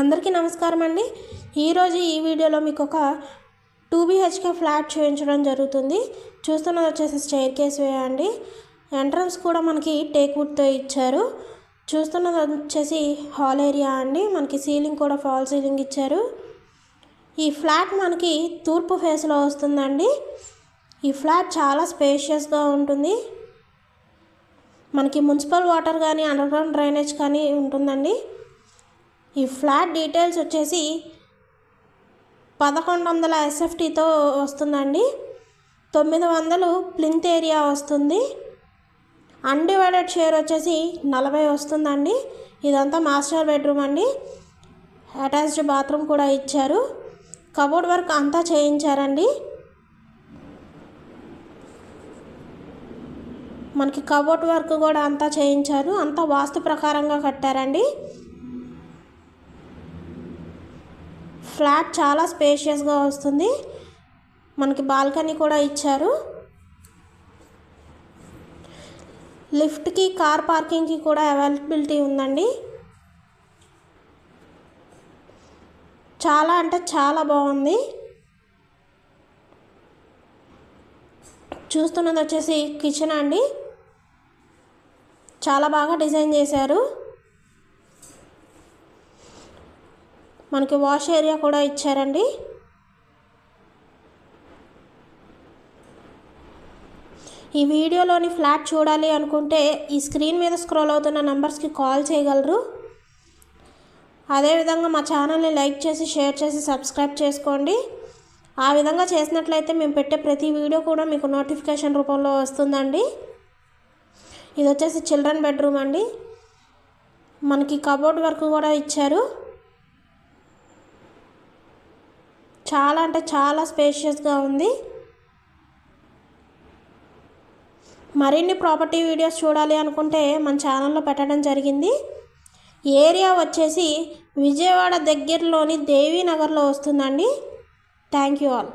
అందరికీ నమస్కారం అండి. ఈరోజు ఈ వీడియోలో మీకు ఒక టూ బీహెచ్కే ఫ్లాట్ చూపించడం జరుగుతుంది. చూస్తున్నది వచ్చేసి స్టైర్ కేస్ వే అండి. ఎంట్రన్స్ కూడా మనకి టేక్వుడ్తో ఇచ్చారు. చూస్తున్నది వచ్చేసి హాల్ ఏరియా అండి. మనకి సీలింగ్ కూడా ఫాల్ సీలింగ్ ఇచ్చారు. ఈ ఫ్లాట్ మనకి తూర్పు ఫేస్లో వస్తుందండి. ఈ ఫ్లాట్ చాలా స్పేషియస్గా ఉంటుంది. మనకి మున్సిపల్ వాటర్ కానీ అండర్గ్రౌండ్ డ్రైనేజ్ కానీ ఉంటుందండి. ఈ ఫ్లాట్ డీటెయిల్స్ వచ్చేసి పదకొండు వందల ఎస్ఎఫ్టీతో వస్తుందండి. తొమ్మిది వందలు ప్లింత్ ఏరియా వస్తుంది. అన్డివైడెడ్ షేర్ వచ్చేసి నలభై వస్తుందండి. ఇదంతా మాస్టర్ బెడ్రూమ్ అండి. అటాచ్డ్ బాత్రూమ్ కూడా ఇచ్చారు. కబోర్డ్ వర్క్ అంతా చేయించారండి. మనకి కబోర్డ్ వర్క్ కూడా అంతా చేయించారు. అంతా వాస్తు ప్రకారంగా కట్టారండి. ఫ్లాట్ చాలా స్పేషియస్గా వస్తుంది. మనకి బాల్కనీ కూడా ఇచ్చారు. లిఫ్ట్కి కార్ పార్కింగ్కి కూడా అవైలబిలిటీ ఉందండి. చాలా అంటే చాలా బాగుంది. చూస్తున్నది వచ్చేసి కిచెన్ అండి. చాలా బాగా డిజైన్ చేశారు. మనకి వాష్ ఏరియా కూడా ఇచ్చారండి. ఈ వీడియోలోని ఫ్లాట్ చూడాలి అనుకుంటే ఈ స్క్రీన్ మీద స్క్రోల్ అవుతున్న నెంబర్స్కి కాల్ చేయగలరు. అదేవిధంగా మా ఛానల్ని లైక్ చేసి షేర్ చేసి సబ్స్క్రైబ్ చేసుకోండి. ఆ విధంగా చేసినట్లయితే మేము పెట్టే ప్రతి వీడియో కూడా మీకు నోటిఫికేషన్ రూపంలో వస్తుందండి. ఇది వచ్చేసి చిల్డ్రన్ బెడ్రూమ్ అండి. మనకి కబోర్డ్ వర్క్ కూడా ఇచ్చారు. చాలా అంటే చాలా స్పేషియస్గా ఉంది. మరిన్ని ప్రాపర్టీ వీడియోస్ చూడాలి అనుకుంటే మన ఛానల్లో పెట్టడం జరిగింది. ఏరియా వచ్చేసి విజయవాడ దగ్గరలోని దేవీనగర్లో వస్తుందండి. Thank you all